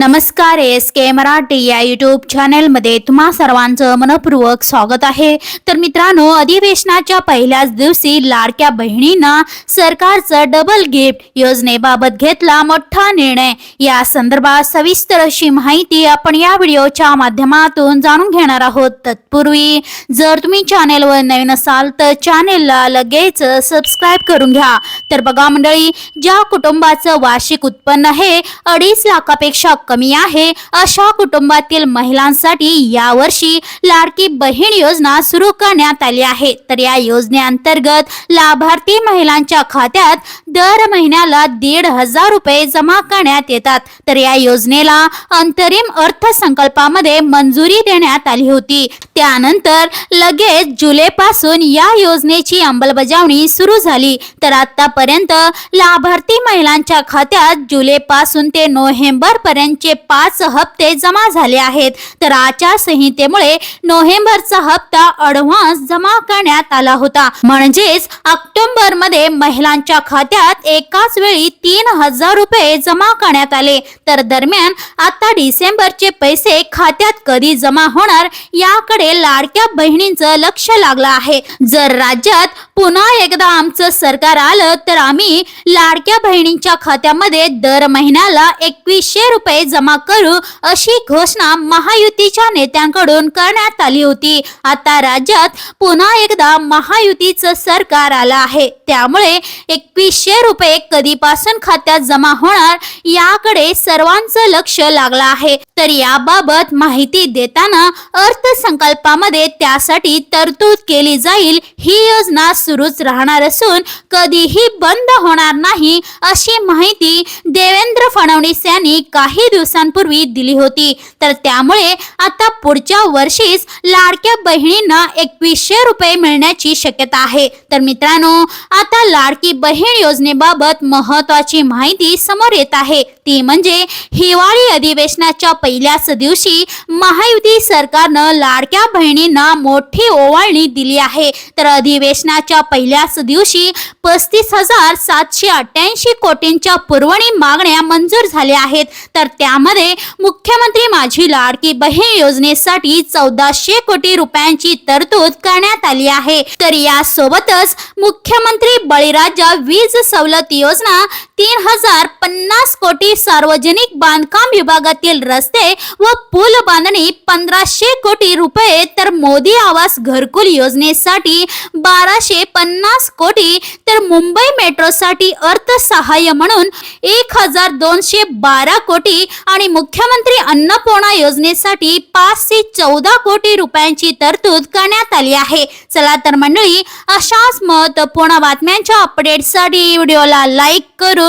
नमस्कार एस के मराठी या युट्यूब चॅनेलमध्ये तुम्हा सर्वांचं मनपूर्वक स्वागत आहे. तर मित्रांनो अधिवेशनाच्या पहिल्याच दिवशी लाडक्या बहिणींना सरकारचं डबल गिफ्ट योजनेबाबत घेतला मोठा निर्णय. या संदर्भात सविस्तर अशी माहिती आपण या व्हिडिओच्या माध्यमातून जाणून घेणार आहोत. तत्पूर्वी जर तुम्ही चॅनेलवर नवीन असाल तर चॅनेलला लगेच सबस्क्राईब करून घ्या. तर बघा मंडळी ज्या कुटुंबाचं वार्षिक उत्पन्न हे अडीच लाखापेक्षा कमी आहे. अशा कुटुंबातील महिलांसाठी यावर्षी लाडकी बहीण योजना सुरू करण्यात आली आहे. तर या योजनेअंतर्गत लाभार्थी महिलांच्या खात्यात दर महिन्याला दीड हजार रुपये जमा करण्यात येतात. तर या योजनेला अंतरिम अर्थसंकल्पामध्ये मंजुरी देण्यात आली होती. त्यानंतर लगेच जुलैपासून या योजनेची अंमलबजावणी सुरू झाली. तर आतापर्यंत लाभार्थी महिलांच्या खात्यात जुलैपासून ते नोव्हेंबर पर्यंतचे पाच हप्ते जमा झाले आहेत. तर आचारसंहितेमुळे नोव्हेंबरचा हप्ता अडव्हान्स जमा करण्यात आला होता. म्हणजेच ऑक्टोबरमध्ये महिलांच्या खात्यात एकाच वेळी तीन हजार रुपये जमा करण्यात आले. तर दरम्यान आता डिसेंबरचे पैसे खात्यात कधी जमा होणार याकडे लाडक्या बहिणींचं लक्ष लागलं आहे. जर राज्यात पुन्हा एकदा आमचं सरकार आलं तर आम्ही लाडक्या बहिणींच्या खात्यामध्ये दर महिन्याला एकवीसशे रुपये जमा करू अशी घोषणा महायुतीच्या नेत्यांकडून करण्यात आली होती. आता राज्यात पुन्हा एकदा महायुतीचं सरकार आलं आहे. त्यामुळे एकवीसशे रुपये कधीपासून खात्यात जमा होणार याकडे सर्वांचं लक्ष लागलं आहे. तर याबाबत माहिती देताना अर्थसंकल्पामध्ये त्यासाठी तरतूद केली जाईल. ही योजना सुरूच राहणार असून कधीही बंद होणार नाही अशी माहिती देवेंद्र फडणवीस यांनी काही दिवसांपूर्वी दिली होती. तर त्यामुळे आता पुढच्या वर्षीच लाडक्या बहिणींना एकवीसशे रुपये मिळण्याची शक्यता आहे. तर मित्रांनो आता लाडकी बहीण योजनेबाबत महत्वाची माहिती समोर येत आहे. ती म्हणजे हिवाळी अधिवेशनाच्या पहिल्याच दिवशी महायुती सरकारनं लाडक्या बहिणींना मोठी ओवाळणी दिली आहे. तर अधिवेशनाच्या पहिल्याच दिवशी पस्तीस हजार सातशे अठ्ठ्याऐंशी कोटींच्या पुरवणी मागण्या मंजूर झाल्या आहेत. तर त्या यामध्ये मुख्यमंत्री माझी लाडकी बहीण योजनेसाठी चौदाशे कोटी रुपयांची तरतूद करण्यात आली आहे. तर यासोबतच मुख्यमंत्री बळीराजा वीज सवलत योजना तीन हजार पन्नास कोटी सार्वजनिक बांधकाम विभागातील रस्ते व पूल बांधणी पंधराशे कोटी रुपये तर मोदी आवास घरकुल योजनेसाठी बाराशे पन्नास कोटी तर मुंबई मेट्रोसाठी अर्थसहाय्य म्हणून एक हजार दोनशे बारा कोटी आणि मुख्यमंत्री अन्नपूर्णा योजनेसाठी पाचशे चौदा कोटी रुपयांची तरतूद करण्यात आली आहे. चला तर मंडळी अशाच महत्त्वपूर्ण बातम्यांच्या अपडेटसाठी व्हिडिओला लाईक करून